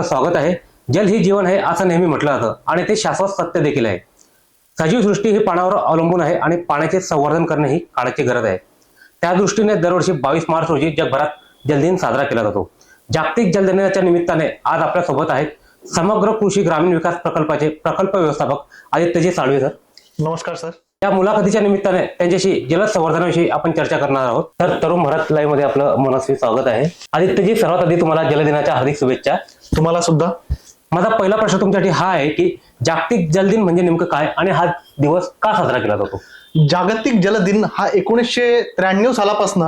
आपलं स्वागत आहे. जल ही जीवन आहे असं नेहमी म्हटलं जातं आणि ते शाश्वत सत्य देखील आहे. सजीव सृष्टी ही पाण्यावर अवलंबून आहे आणि पाण्याचे संवर्धन करणे ही काळाची गरज आहे. त्या दृष्टीने दरवर्षी बावीस मार्च रोजी जगभरात जलदिन साजरा केला जातो. जागतिक जल दिनाच्या निमित्ताने आज आपल्यासोबत आहेत समग्र कृषी ग्रामीण विकास प्रकल्पाचे प्रकल्प व्यवस्थापक आदित्यजी साळवे सर नमस्कार सर. या मुलाखतीच्या निमित्ताने त्यांच्याशी जल संवर्धनाविषयी आपण चर्चा करणार आहोत. तर तरुण भारत लाईव्हमध्ये आपलं मनस्वी स्वागत आहे. आदित्यजी सर्वात आधी तुम्हाला जलदिनाच्या हार्दिक शुभेच्छा. तुम्हाला सुद्धा? माझा पहिला प्रश्न तुमच्यासाठी हा आहे की जागतिक जलदिन म्हणजे नेमकं काय आणि हा दिवस का साजरा केला जातो? जागतिक जल दिन हा एकोणीसशे त्र्याण्णव सालापासून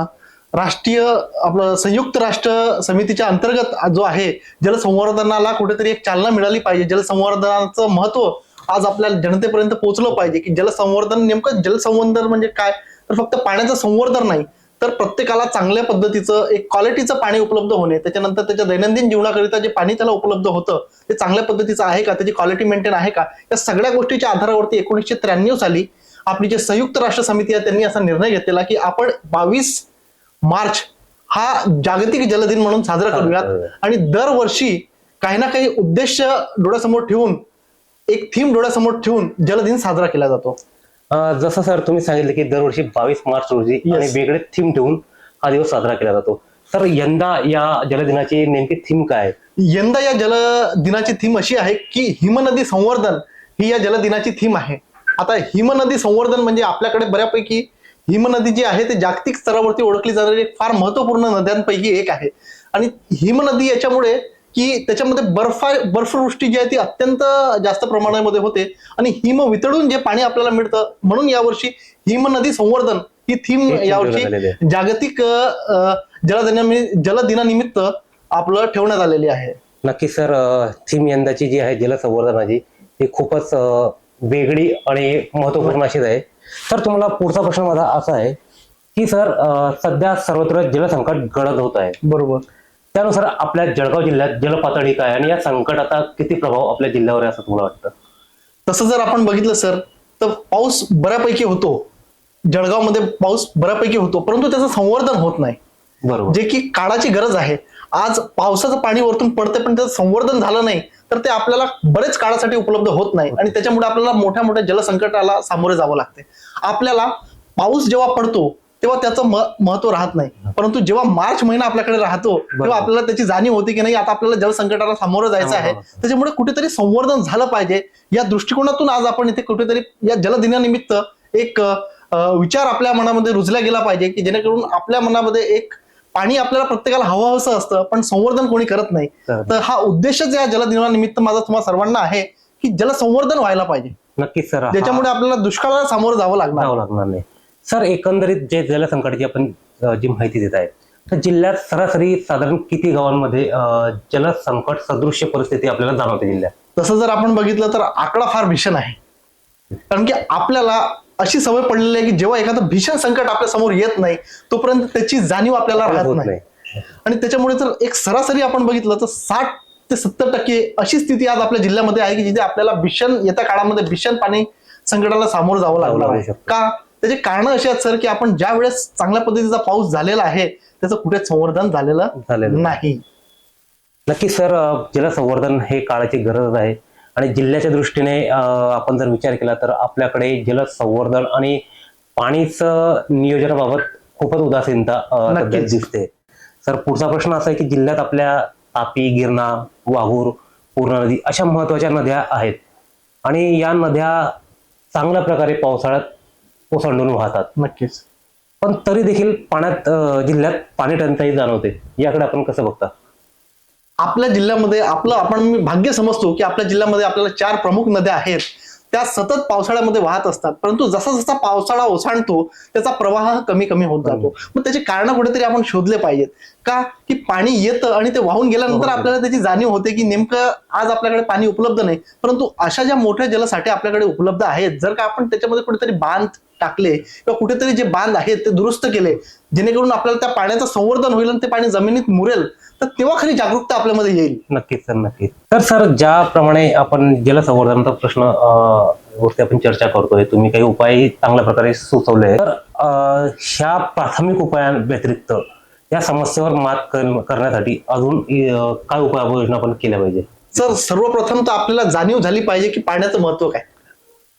राष्ट्रीय आपलं संयुक्त राष्ट्र समितीच्या अंतर्गत जो आहे जलसंवर्धनाला कुठेतरी एक चालना मिळाली पाहिजे. जलसंवर्धनाचं महत्त्व आज आपल्या जनतेपर्यंत पोहोचलं पाहिजे की जलसंवर्धन नेमकं जलसंवर्धन म्हणजे काय? तर फक्त पाण्याचं संवर्धन नाही तर प्रत्येकाला चांगल्या पद्धतीचं एक क्वालिटीचं पाणी उपलब्ध होणे त्याच्यानंतर त्याच्या दैनंदिन जीवनाकरिता जे पाणी त्याला उपलब्ध होतं ते चांगल्या पद्धतीचं आहे का? त्याची क्वालिटी मेंटेन आहे का? या सगळ्या गोष्टीच्या आधारावरती एकोणीसशे त्र्याण्णव साली आपली जे संयुक्त राष्ट्र समिती आहे त्यांनी असा निर्णय घेतलेला की आपण बावीस मार्च हा जागतिक जलदिन म्हणून साजरा करूयात. आणि दरवर्षी काही ना काही उद्देश डोळ्यासमोर ठेवून एक थीम डोळ्यासमोर ठेवून जलदिन साजरा केला जातो. अं, जसं सर तुम्ही सांगितलं की दरवर्षी बावीस मार्च रोजी Yes. आणि वेगळे थीम ठेवून हा दिवस साजरा केला जातो तर यंदा या जलदिनाची नेमकी थीम काय आहे? यंदा या जल दिनाची थीम अशी आहे की हिमनदी संवर्धन ही या जलदिनाची थीम आहे आता हिमनदी संवर्धन म्हणजे आपल्याकडे बऱ्यापैकी हिमनदी जी आहे ते जागतिक स्तरावरती ओळखली जाणारी एक फार महत्त्वपूर्ण नद्यांपैकी एक आहे आणि हिमनदी याच्यामुळे की त्याच्यामध्ये बर्फा बर्फवृष्टी जी आहे ती अत्यंत जास्त प्रमाणामध्ये होते. आणि हिम वितळून जे पाणी आपल्याला मिळतं म्हणून यावर्षी हिमनदी संवर्धन ही थीम यावर्षी. जागतिक जलदिना जलदिनानिमित्त आपलं ठेवण्यात आलेली आहे. नक्की सर थीम यंदाची जी आहे जलसंवर्धनाची ती खूपच वेगळी आणि महत्त्वपूर्ण अशीच आहे. तर तुम्हाला पुढचा प्रश्न माझा असा आहे की सर सध्या सर्वत्र जलसंकट गडद होत आहे. बरोबर. त्यानुसार आपल्या जळगाव जिल्ह्यात जलपातळी काय आणि या संकटाचा किती प्रभाव आपल्या जिल्ह्यावर आहे असं तुम्हाला वाटतं? तसं जर आपण बघितलं सर तर पाऊस बऱ्यापैकी होतो. जळगावमध्ये पाऊस बऱ्यापैकी होतो परंतु त्याचं संवर्धन होत नाही. बरोबर. जे की काळाची गरज आहे. आज पावसाचं पाणी वरतून पडते पण त्याचं संवर्धन झालं नाही तर ते आपल्याला बरेच काळासाठी उपलब्ध होत नाही. आणि त्याच्यामुळे आपल्याला मोठ्या मोठ्या जलसंकटाला सामोरे जावं लागते आपल्याला पाऊस जेव्हा पडतो तेव्हा त्याचं महत्त्व राहत नाही. परंतु जेव्हा मार्च महिना आपल्याकडे राहतो तेव्हा आपल्याला त्याची जाणीव होते की नाही आता आपल्याला जलसंकटाला सामोरं जायचं आहे. त्याच्यामुळे कुठेतरी संवर्धन झालं पाहिजे. या दृष्टिकोनातून आज आपण इथे कुठेतरी या जलदिनानिमित्त एक विचार आपल्या मनामध्ये रुजला गेला पाहिजे की जेणेकरून आपल्या मनामध्ये एक पाणी आपल्याला प्रत्येकाला हवं हवंसं असतं पण संवर्धन कोणी करत नाही. तर. हा उद्देशच या जलदिनानिमित्त माझा तुम्हाला सर्वांना आहे की जलसंवर्धन व्हायला पाहिजे. नक्कीच सर. ज्याच्यामुळे आपल्याला दुष्काळाला सामोरं जावं लागणार. जावं लागणार नाही. सर एकंदरीत जे जलसंकटाची आपण जी माहिती देत आहे तर जिल्ह्यात सरासरी साधारण किती गावांमध्ये जलसंकट सदृश्य परिस्थिती आपल्याला जाणवते जिल्ह्यात? तसं जर आपण बघितलं तर आकडा फार भीषण आहे. कारण की आपल्याला अशी सवय पडलेली आहे की जेव्हा एखादं भीषण संकट आपल्यासमोर येत नाही तोपर्यंत त्याची जाणीव आपल्याला राहत होत नाही. आणि त्याच्यामुळे जर एक सरासरी आपण बघितलं तर साठ ते सत्तर टक्के अशी स्थिती आज आपल्या जिल्ह्यामध्ये आहे की जिथे आपल्याला भीषण येत्या काळामध्ये भीषण पाणी संकटाला सामोरं जावं लागणार लागू आहे. शकतं. का? त्याचे कारण असे आहेत सर की आपण ज्या वेळेस चांगल्या पद्धतीचा पाऊस झालेला आहे त्याचं कुठेच संवर्धन झालेलं झालेलं नाही. नक्की सर जलसंवर्धन हे काळाची गरज आहे. आणि जिल्ह्याच्या दृष्टीने आपण जर विचार केला तर आपल्याकडे जलसंवर्धन आणि पाणीचं नियोजनाबाबत खूपच उदासीनता. दिसते. सर पुढचा प्रश्न असा आहे की जिल्ह्यात आपल्या तापी गिरणा वाघूर पूर्णा नदी अशा महत्त्वाच्या नद्या आहेत. आणि या नद्या चांगल्या प्रकारे पावसाळ्यात ओसंडून वाहतात. नक्कीच. पण तरी देखील पाण्यात जिल्ह्यात पाणी टंचाई जाणवते. याकडे आपण कसं बघता? आपल्या जिल्ह्यामध्ये आपलं आपण मी भाग्य समजतो की आपल्या जिल्ह्यामध्ये आपल्याला चार प्रमुख नद्या आहेत. त्या सतत पावसाळ्यामध्ये वाहत असतात. परंतु जसा जसा पावसाळा ओसांडतो त्याचा प्रवाह कमी कमी होत जातो. मग त्याची कारण कुठेतरी आपण शोधले पाहिजेत. का? की पाणी येतं आणि ते वाहून गेल्यानंतर आपल्याला त्याची जाणीव होते की नेमकं आज आपल्याकडे पाणी उपलब्ध नाही. परंतु अशा ज्या मोठ्या जलसाठे आपल्याकडे उपलब्ध आहेत जर का आपण त्याच्यामध्ये कुठेतरी बांध टाकले किंवा कुठेतरी जे बांध आहेत ते दुरुस्त केले जेणेकरून आपल्याला त्या पाण्याचं संवर्धन होईल आणि ते पाणी जमिनीत मुरेल तर तेव्हा खरी जागरूकता आपल्यामध्ये येईल. नक्कीच सर नक्कीच. तर सर ज्याप्रमाणे आपण जलसंवर्धनाचा प्रश्न वरती आपण चर्चा करतोय तुम्ही काही उपाय चांगल्या प्रकारे सुचवले. तर ह्या प्राथमिक उपायां व्यतिरिक्त या समस्येवर मात कर- करण्यासाठी अजून काय उपाययोजना आपण केल्या पाहिजे? सर सर्वप्रथम तर आपल्याला जाणीव झाली पाहिजे की पाण्याचं महत्त्व काय.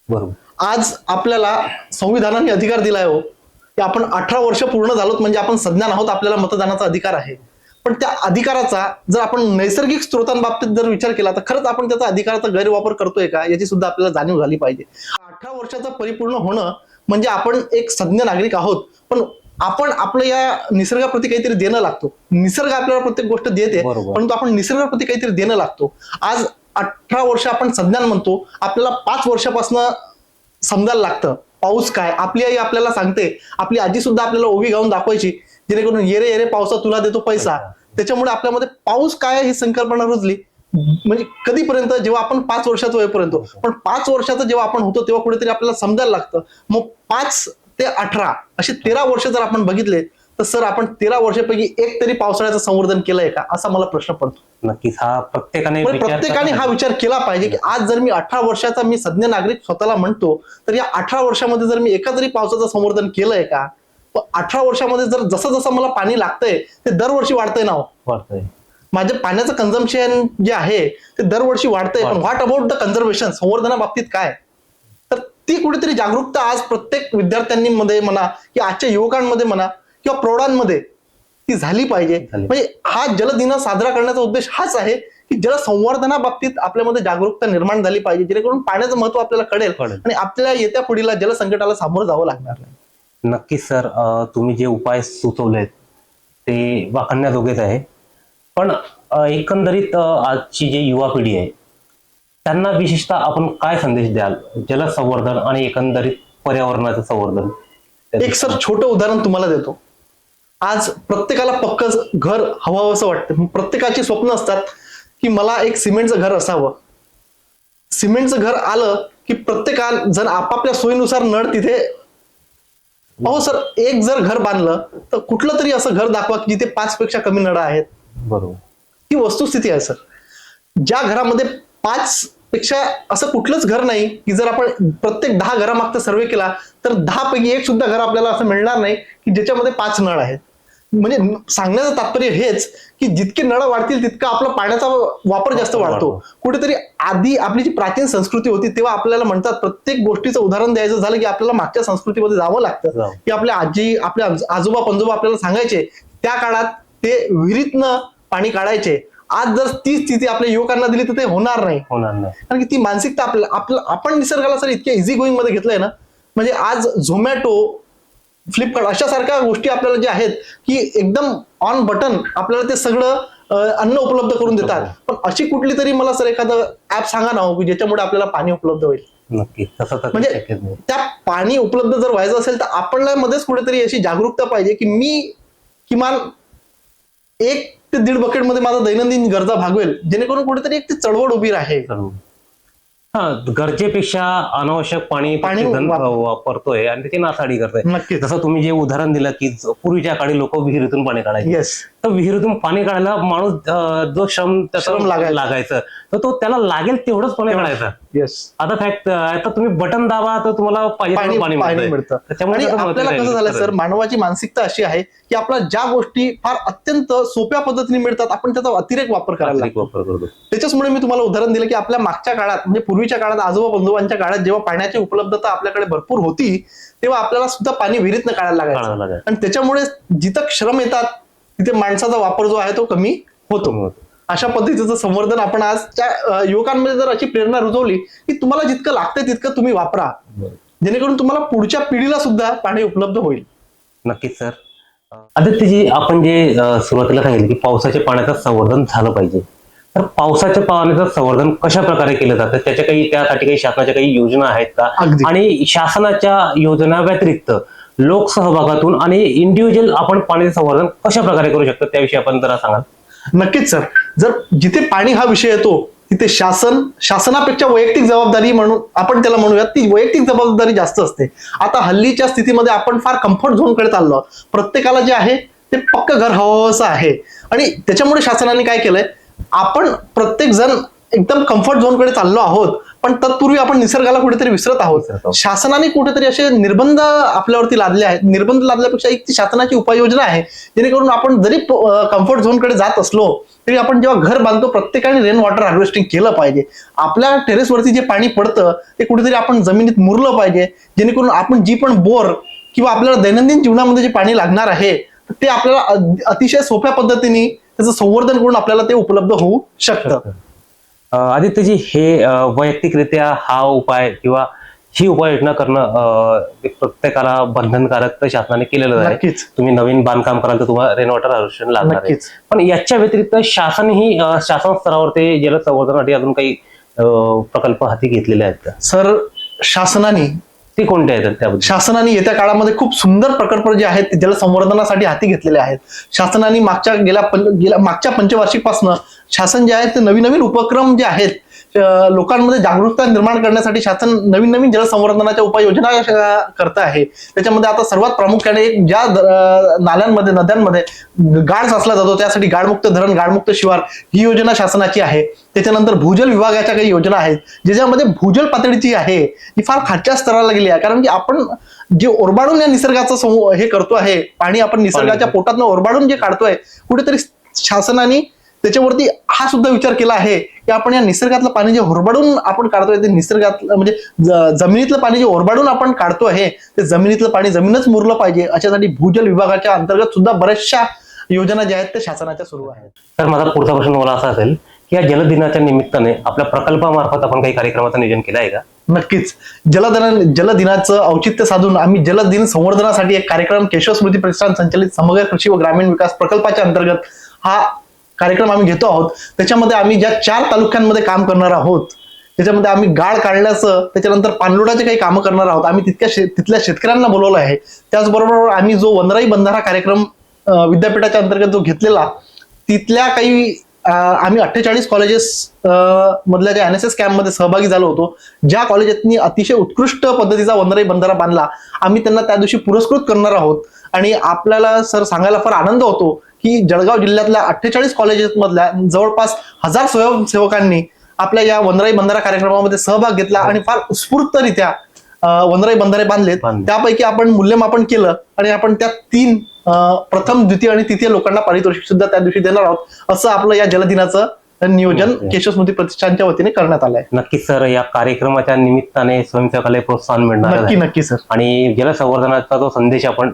बरोबर. आज आपल्याला संविधानाने अधिकार दिलाय हो. की आपण अठरा वर्ष पूर्ण झालोत म्हणजे आपण सज्ञान आहोत आपल्याला मतदानाचा अधिकार आहे. पण त्या अधिकाराचा जर आपण नैसर्गिक स्त्रोतांबाबतीत जर विचार केला तर खरंच आपण त्याचा अधिकाराचा गैरवापर करतोय का याची सुद्धा आपल्याला जाणीव झाली पाहिजे. अठरा वर्षाचं परिपूर्ण होणं म्हणजे आपण एक सज्ञ नागरिक आहोत पण आपण आपल्या या निसर्गाप्रती काहीतरी देणं लागतो. निसर्ग आपल्याला प्रत्येक गोष्ट देते. परंतु आपण निसर्गाप्रती काहीतरी देणं लागतो. आज अठरा वर्ष आपण सज्ञान म्हणतो आपल्याला पाच वर्षापासून समजायला लागतं. पाऊस काय? आपली आई आपल्याला सांगते. आपली आजी सुद्धा आपल्याला ओवी गाऊन दाखवायची. जेणेकरून येरे येरे पावसा तुला देतो पैसा. त्याच्यामुळे आपल्यामध्ये पाऊस काय ही संकल्पना रुजली. म्हणजे कधीपर्यंत? जेव्हा आपण पाच वर्षाचं होईपर्यंत पण पाच वर्षाचं जेव्हा आपण होतो तेव्हा कुठेतरी आपल्याला समजायला लागतं. मग पाच ते अठरा असे तेरा वर्ष जर आपण बघितले तर सर आपण तेरा वर्षापैकी एक तरी पावसाळ्याचं संवर्धन केलंय का? असा मला प्रश्न पडतो. नक्कीच. हा प्रत्येकाने प्रत्येकाने हा विचार केला पाहिजे की आज जर मी अठरा वर्षाचा मी सज्ञ नागरिक स्वतःला म्हणतो तर या अठरा वर्षामध्ये जर मी एका तरी पावसाचं संवर्धन केलंय का? अठरा वर्षामध्ये जर जसं जसं मला पाणी लागतंय ते दरवर्षी वाढतंय ना हो. वाटतंय माझे पाण्याचं कन्झम्पशन जे आहे ते दरवर्षी वाढतंय. पण वाढतंय. व्हॉट अबाउट द कन्झर्वेशन संवर्धनाबाबतीत काय? तर ती कुठेतरी जागरूकता आज प्रत्येक विद्यार्थ्यांनी मध्ये म्हणा की आजच्या युवकांमध्ये म्हणा किंवा प्रौढांमध्ये ती झाली पाहिजे. म्हणजे हा जलदिन साजरा करण्याचा उद्देश हाच आहे की जल संवर्धनाबाबतीत आपल्यामध्ये जागरूकता निर्माण झाली पाहिजे जेणेकरून पाण्याचं महत्त्व आपल्याला कळेल. आणि आपल्याला येत्या पिढीला जलसंकटाला सामोरं जावं लागणार नाही नक्कीच सर तुम्ही जे उपाय सुचवलेत ते वाखाणण्याजोगेच आहे. पण एकंदरीत आजची जी युवा पिढी आहे त्यांना विशेषतः आपण काय संदेश द्याल? जलसंवर्धन आणि एकंदरीत पर्यावरणाचं संवर्धन? एक सर छोटं उदाहरण तुम्हाला देतो. आज प्रत्येकाला पक्क घर हवं असं वाटतं. प्रत्येकाची स्वप्न असतात की मला एक सिमेंटचं घर असावं. सिमेंटचं घर आलं की प्रत्येका जण आपापल्या सोयीनुसार नळ तिथे अहो सर एक जर घर बांधलं तर कुठलं तरी असं घर दाखवा की जिथे पाच पेक्षा कमी नळ आहेत. बरोबर. ही वस्तुस्थिती आहे सर. ज्या घरामध्ये पाच पेक्षा असं कुठलंच घर नाही की जर आपण प्रत्येक दहा घरामागचा सर्वे केला तर दहा पैकी एक सुद्धा घर आपल्याला असं मिळणार नाही की ज्याच्यामध्ये पाच नळ आहेत. म्हणजे सांगण्याचं तात्पर्य हेच की जितके नळ वाढतील तितका आपला पाण्याचा वापर जास्त वाढतो. कुठेतरी आधी आपली जी प्राचीन संस्कृती होती तेव्हा आपल्याला म्हणतात प्रत्येक गोष्टीचं उदाहरण द्यायचं झालं की आपल्याला मागच्या संस्कृतीमध्ये जावं लागतं. की आपल्या आजी आपल्या आज- आजोबा पंजोबा आपल्याला सांगायचे त्या काळात ते विहिरीतनं पाणी काढायचे. आज जर ती स्थिती आपल्या युवकांना दिली तर ते होणार नाही. होणार नाही. कारण की ती मानसिकता आपल्या आपलं आपण निसर्गाला सर इतक्या इझी गोईंगमध्ये घेतलंय ना. म्हणजे आज झोमॅटो फ्लिपकार्ट अशा सारख्या गोष्टी आपल्याला ज्या आहेत की एकदम ऑन बटन आपल्याला ते सगळं अन्न उपलब्ध करून देतात. पण अशी कुठली तरी मला सर एखादं ऍप सांगा ना हो की ज्याच्यामुळे आपल्याला पाणी उपलब्ध होईल. नक्की. म्हणजे त्या पाणी उपलब्ध जर व्हायचं असेल तर आपल्याला मध्येच कुठेतरी अशी जागरूकता पाहिजे की मी किमान एक ते दीड बकेटमध्ये माझा दैनंदिन गरजा भागवेल. जेणेकरून कुठेतरी एक ती चळवळ उभी राहील. हा गरजेपेक्षा अनावश्यक पाणी पाणी वाप- वापरतोय आणि त्याची नासाडी करतोय. नक्कीच. जसं तुम्ही जे उदाहरण दिलं की ज- पूर्वीच्या काळी लोक विहिरीतून पाणी काढायचे. येस तर विहिरीतून पाणी काढायला माणूस जो श्रम श्रम लागायचा. लागायचं तर तो त्याला लागेल तेवढंच पाणी काढायचा येस आता फॅक्ट आता तुम्ही बटन दाबा तर तुम्हाला पाहिजे पाणी. मिळतं त्याच्यामुळे आपल्याला कसं. झालंय सर मानवाची मानसिकता अशी आहे की आपल्या ज्या गोष्टी फार अत्यंत सोप्या पद्धतीने मिळतात आपण त्याचा अतिरेक वापर करायला वापर करतो त्याच्याचमुळे मी तुम्हाला उदाहरण दिलं की आपल्या मागच्या काळात म्हणजे पूर्वीच्या काळात आजोबा बंधुबांच्या काळात जेव्हा पाण्याची उपलब्धता आपल्याकडे भरपूर होती तेव्हा आपल्याला सुद्धा पाणी विहिरीतनं काढायला लागायचं. आणि त्याच्यामुळे जिथं श्रम येतात तिथे माणसाचा वापर जो आहे तो कमी होतो. अशा पद्धतीचं संवर्धन आपण आजच्या युवकांमध्ये जर अशी प्रेरणा रुजवली की तुम्हाला जितकं लागतंय तितकं तुम्ही वापरा. जेणेकरून तुम्हाला पुढच्या पिढीला सुद्धा पाणी उपलब्ध होईल. नक्कीच सर. आदित्यजी आपण जे सुरुवातीला सांगितलं की पावसाच्या पाण्याचं संवर्धन झालं पाहिजे. तर पावसाच्या पाण्याचं संवर्धन कशा प्रकारे केलं जातं? त्याच्या काही त्यासाठी काही शासनाच्या काही योजना आहेत का. आणि शासनाच्या योजना व्यतिरिक्त लोकसहभागातून आणि इंडिव्हिज्युअल आपण पाणी संवर्धन कशा प्रकारे करू शकतो त्याविषयी आपण जरा सांगाल. नक्कीच सर जर जिथे पाणी हा विषय येतो तिथे शासन शासनापेक्षा वैयक्तिक जबाबदारी म्हणून आपण त्याला म्हणूयात ती वैयक्तिक जबाबदारी जास्त असते. आता हल्लीच्या स्थितीमध्ये आपण फार कम्फर्ट झोनकडे चाललो प्रत्येकाला जे आहे ते पक्क घर हवं असं आहे. आणि त्याच्यामुळे शासनाने काय केलंय आपण प्रत्येक जण एकदम कम्फर्ट झोनकडे चाललो आहोत पण तत्पूर्वी आपण निसर्गाला कुठेतरी विसरत आहोत. शासनाने कुठेतरी असे निर्बंध आपल्यावरती लादले आहेत. निर्बंध लादल्यापेक्षा एक ती शासनाची उपाययोजना आहे जेणेकरून आपण जरी कम्फर्ट झोनकडे जात असलो तरी आपण जेव्हा घर बांधतो प्रत्येकाने रेन वॉटर हार्वेस्टिंग केलं पाहिजे. आपल्या टेरेसवरती जे पाणी पडतं ते कुठेतरी आपण जमिनीत मुरलं पाहिजे. जेणेकरून आपण जी पण बोर किंवा आपल्याला दैनंदिन जीवनामध्ये जे पाणी लागणार आहे ते आपल्याला अतिशय सोप्या पद्धतीने त्याचं संवर्धन करून आपल्याला ते उपलब्ध होऊ शकतं. आदित्यजी हे वैयक्तिकरित्या हा उपाय किंवा ही उपाययोजना करणं प्रत्येकाला बंधनकारक तर शासनाने केलेलं आहे. तुम्ही नवीन बांधकाम कराल तर तुम्हाला रेन वॉटर हार्वेस्टिंग लागणार आहे. पण याच्या व्यतिरिक्त शासनही अं, शासन स्तरावरती जल संवर्धनासाठी अजून काही प्रकल्प हाती घेतलेले आहेत सर शासनाने ते कोणते आहेत त्याबद्दल? शासनाने येत्या काळामध्ये खूप सुंदर प्रकल्प जे आहेत ते जलसंवर्धनासाठी हाती घेतलेले आहेत. शासनाने मागच्या गेल्या गेल्या मागच्या पंचवार्षिकपासून शासन जे आहे ते नवीन नवीन उपक्रम जे आहेत लोकांमध्ये जागरूकता निर्माण करण्यासाठी शासन नवीन नवीन जलसंवर्धनाच्या उपाययोजना करत आहे. त्याच्यामध्ये आता सर्वात प्रामुख्याने एक ज्या नाल्यांमध्ये नद्यांमध्ये गाळ साचला जातो त्यासाठी गाळमुक्त धरण गाळमुक्त शिवार ही योजना शासनाची आहे. त्याच्यानंतर भूजल विभागाच्या काही योजना आहेत ज्याच्यामध्ये भूजल पातळी जी आहे ही फार खालच्या स्तराला गेली आहे. कारण की आपण जे ओरबाडून या निसर्गाचं हे करतो आहे पाणी आपण निसर्गाच्या पोटातनं ओरबाडून जे काढतोय कुठेतरी शासनाने त्याच्यावरती हा सुद्धा विचार केला आहे की आपण या निसर्गातलं पाणी जे ओरबाडून आपण काढतोय ते निसर्गातलं म्हणजे जमिनीतलं पाणी जे ओरबाडून आपण काढतो आहे ते जमिनीतलं पाणी जमीनच मुरलं पाहिजे अशासाठी भूजल विभागाच्या अंतर्गत सुद्धा बऱ्याचशा योजना ज्या आहेत त्या शासनाच्या सुरू आहेत. तर माझा पुढचा प्रश्न मला असा असेल की या जलदिनाच्या निमित्ताने आपल्या प्रकल्पामार्फत आपण काही कार्यक्रमाचं नियोजन केलं आहे का? नक्कीच. जलदिन जलदिनाचं औचित्य साधून आम्ही जलदिन संवर्धनासाठी एक कार्यक्रम केशव स्मृती प्रतिष्ठान संचलित समग्र कृषी व ग्रामीण विकास प्रकल्पाच्या अंतर्गत हा कार्यक्रम आम्ही घेतो आहोत त्याच्यामध्ये आम्ही ज्या चार तालुक्यांमध्ये काम करणार आहोत त्याच्यामध्ये आम्ही गाळ काढल्याचं त्याच्यानंतर पाणलोटाचे काही कामं करणार आहोत आम्ही तितक्या शे- तिथल्या शेतकऱ्यांना बोलवलं आहे. त्याचबरोबर आम्ही जो वनराई बंधारा कार्यक्रम विद्यापीठाच्या अंतर्गत जो घेतलेला तिथल्या काही आम्ही अठ्ठेचाळीस कॉलेजेस मधल्या ज्या एन एस एस कॅम्पमध्ये सहभागी झालो होतो ज्या कॉलेजांनी अतिशय उत्कृष्ट पद्धतीचा वनराई बंधारा बांधला आम्ही त्यांना त्या दिवशी पुरस्कृत करणार आहोत. आणि आपल्याला सर सांगायला फार आनंद होतो की जळगाव जिल्ह्यातल्या अठ्ठेचाळीस कॉलेजेस मधल्या जवळपास हजार स्वयंसेवकांनी आपल्या या वनराई बंधारा कार्यक्रमामध्ये सहभाग घेतला आणि फार उत्स्फूर्तरित्या वनराई बंधारे बांधलेत बांधले. त्यापैकी आपण मूल्यमापन केलं आणि आपण त्या तीन प्रथम द्वितीय आणि तृतीय लोकांना पारितोषिक सुद्धा त्या दिवशी देणार आहोत असं आपलं या जलदिनाचं नियोजन ओके. केशव स्मृती प्रतिष्ठानच्या वतीने करण्यात आलंय. नक्कीच सर या कार्यक्रमाच्या निमित्ताने स्वयंसेवकाला प्रोत्साहन मिळणार नक्की नक्की सर. आणि जलसंवर्धनाचा जो संदेश आपण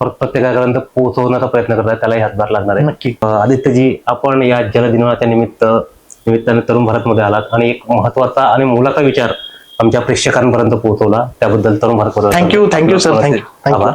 प्रत्येकापर्यंत पोहोचवण्याचा प्रयत्न करतात त्यालाही हातभार लागणार आहे. नक्की. आदित्यजी आपण या जलदिनाच्या निमित्त निमित्ताने तरुण भारतमध्ये आलात आणि एक महत्त्वाचा आणि मोलाचा विचार आमच्या प्रेक्षकांपर्यंत पोहोचवला. त्याबद्दल Tarun Bharat thank you thank you sir thank you thank you आभार.